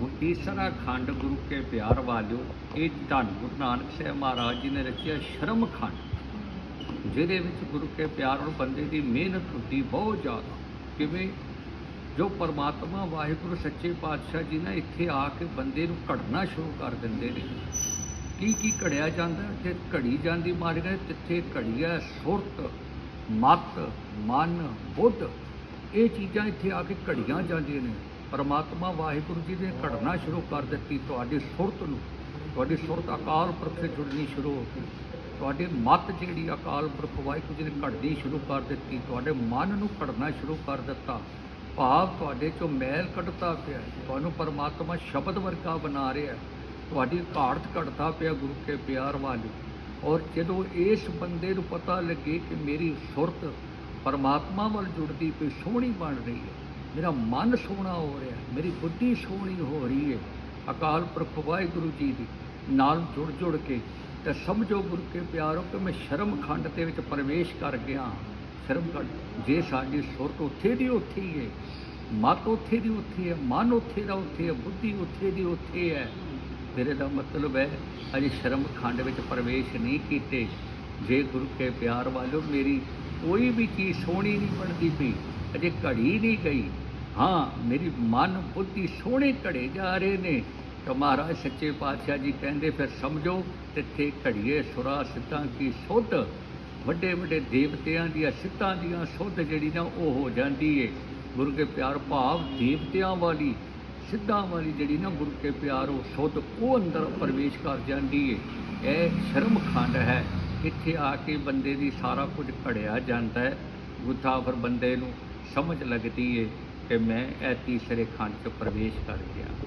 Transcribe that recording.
ਹੁਣ ਤੀਸਰਾ ਖੰਡ ਗੁਰੂ ਕੇ ਪਿਆਰ ਵਾਲਿਓ, ਇਹ ਧੰਨ ਗੁਰੂ ਨਾਨਕ ਸਾਹਿਬ ਮਹਾਰਾਜ ਜੀ ਨੇ ਰਚਿਆ ਸ਼ਰਮ ਖੰਡ, ਜਿਹਦੇ ਵਿੱਚ ਗੁਰੂ ਕੇ ਪਿਆਰ ਨੂੰ ਬੰਦੇ ਦੀ ਮਿਹਨਤ ਹੁੰਦੀ ਬਹੁਤ ਜ਼ਿਆਦਾ। ਕਿਵੇਂ? ਜੋ ਪਰਮਾਤਮਾ, ਵਾਹਿਗੁਰੂ, ਸੱਚੇ ਪਾਤਸ਼ਾਹ ਜੀ ਨੇ ਇੱਥੇ ਆ ਕੇ ਬੰਦੇ ਨੂੰ ਘੜਨਾ ਸ਼ੁਰੂ ਕਰ ਦਿੰਦੇ ਨੇ। ਕੀ ਕੀ ਘੜਿਆ ਜਾਂਦਾ? ਹੈ? ਤੇ ਘੜੀ ਜਾਂਦੀ ਮਾਰ ਗਏ ਤਿੱਥੇ ਘੜੀਆ ਸੁਰਤ, ਮਤ, ਮਨ, ਬੁੱਧ। ਇਹ ਚੀਜ਼ਾਂ ਇੱਥੇ ਆ ਕੇ ਘੜੀਆਂ ਜਾਂਦੀਆਂ ਨੇ। ਪਰਮਾਤਮਾ ਵਾਹਿਗੁਰੂ ਜੀ ਨੇ ਘੜਨਾ ਸ਼ੁਰੂ ਕਰ ਦਿੱਤੀ। ਤੁਹਾਡੀ ਸੁਰਤ ਨੂੰ, ਤੁਹਾਡੀ ਸੁਰਤ ਅਕਾਲ ਪੁਰਖ ਸੇ ਜੁੜਨੀ ਸ਼ੁਰੂ ਹੋ ਗਈ। ਤੁਹਾਡੀ ਮਤ ਜਿਹੜੀ ਅਕਾਲ ਪੁਰਖ ਵਾਹਿਗੁਰੂ ਜੀ ਨੇ ਘੜਨੀ ਸ਼ੁਰੂ ਕਰ ਦਿੱਤੀ। ਤੁਹਾਡੇ ਮਨ ਨੂੰ ਘੜਨਾ ਸ਼ੁਰੂ ਕਰ ਦਿੱਤਾ। ਭਾਵ ਤੁਹਾਡੇ ਚੋਂ ਮੈਲ ਕੱਢਤਾ ਪਿਆ। ਤੁਹਾਨੂੰ ਪਰਮਾਤਮਾ ਸ਼ਬਦ ਵਰਗਾ ਬਣਾ ਰਿਹਾ ਤੁਹਾਡੀ ਘਾੜਤ ਘੜਦਾ ਪਿਆ ਗੁਰੂ ਕੇ ਪਿਆਰ ਵਾਲੀ। ਔਰ ਜਦੋਂ ਇਸ ਬੰਦੇ ਨੂੰ ਪਤਾ ਲੱਗੇ ਕਿ ਮੇਰੀ ਸੁਰਤ ਪਰਮਾਤਮਾ ਵੱਲ ਜੁੜਦੀ ਪਈ, ਸੋਹਣੀ ਬਣ ਰਹੀ ਹੈ ਮੇਰਾ ਮਨ ਸੋਹਣਾ ਹੋ ਰਿਹਾ, ਮੇਰੀ ਬੁੱਧੀ ਸੋਹਣੀ ਹੋ ਰਹੀ ਹੈ ਅਕਾਲ ਪੁਰਖ ਵਾਹਿਗੁਰੂ ਜੀ ਦੀ ਨਾਲ ਜੁੜ ਜੁੜ ਕੇ ਤੇ ਸਮਝੋ ਗੁਰੂ ਕੇ ਪਿਆਰੋ ਕਿ ਮੈਂ ਸ਼ਰਮ ਖੰਡ ਦੇ ਵਿੱਚ ਪ੍ਰਵੇਸ਼ ਕਰ ਗਿਆ। ਸ਼ਰਮ ਖੰਡ, ਜੇ ਸਾਡੀ ਸੁਰਤ ਉੱਥੇ ਦੀ ਉੱਥੇ ਹੀ ਹੈ ਮਤ ਉੱਥੇ ਦੀ ਉੱਥੇ ਹੈ ਮਨ ਉੱਥੇ ਦਾ ਉੱਥੇ ਹੈ ਬੁੱਧੀ ਉੱਥੇ ਦੀ ਉੱਥੇ ਹੈ ਮੇਰੇ ਦਾ ਮਤਲਬ ਹੈ, ਅਜੇ ਸ਼ਰਮ ਖੰਡ ਵਿੱਚ ਪ੍ਰਵੇਸ਼ ਨਹੀਂ ਕੀਤੇ। ਜੇ ਗੁਰੂ ਕੇ ਪਿਆਰ ਵਾਲੋ ਮੇਰੀ ਕੋਈ ਵੀ ਚੀਜ਼ ਸੋਹਣੀ ਨਹੀਂ ਬਣਦੀ ਪਈ, ਅਜੇ ਘੜੀ ਨਹੀਂ ਗਈ। ਹਾਂ, ਮੇਰੀ ਮਨ ਬੁੱਧੀ ਸੋਹਣੇ ਘੜੇ ਜਾ ਰਹੇ ਨੇ। ਤਾਂ ਮਹਾਰਾਜ ਸੱਚੇ ਪਾਤਸ਼ਾਹ ਜੀ ਕਹਿੰਦੇ, ਫਿਰ ਸਮਝੋ, ਤਿੱਥੇ ਘੜੀਏ ਸੁਰਾ ਸਿੱਧਾਂ ਕੀ ਸੁੱਧ? ਵੱਡੇ ਵੱਡੇ ਦੇਵਤਿਆਂ ਦੀਆਂ ਸਿੱਧਾਂ ਦੀਆਂ ਸੁੱਧ ਜਿਹੜੀ ਨਾ, ਉਹ ਹੋ ਜਾਂਦੀ ਏ। ਗੁਰੂ ਕੇ ਪਿਆਰ ਭਾਵ ਦੇਵਤਿਆਂ ਵਾਲੀ, ਸਿੱਧਾਂ ਵਾਲੀ ਜਿਹੜੀ ਨਾ, ਗੁਰੂ ਕੇ ਪਿਆਰ ਉਹ ਸੁੱਧ, ਉਹ ਅੰਦਰ ਪ੍ਰਵੇਸ਼ ਕਰ ਜਾਂਦੀ ਏ। ਇਹ ਸ਼ਰਮ ਖੰਡ ਹੈ। ਇੱਥੇ ਆ ਕੇ ਬੰਦੇ ਦੀ ਸਾਰਾ ਕੁਝ ਘੜਿਆ ਜਾਂਦਾ ਹੈ। ਗੁੱਥਾ ਫਿਰ ਬੰਦੇ ਨੂੰ ਸਮਝ ਲੱਗਦੀ ਏ। ਕਿ ਮੈਂ ਇਹ ਤੀਸਰੇ ਖੰਡ 'ਚ ਪ੍ਰਵੇਸ਼ ਕਰ ਗਿਆ।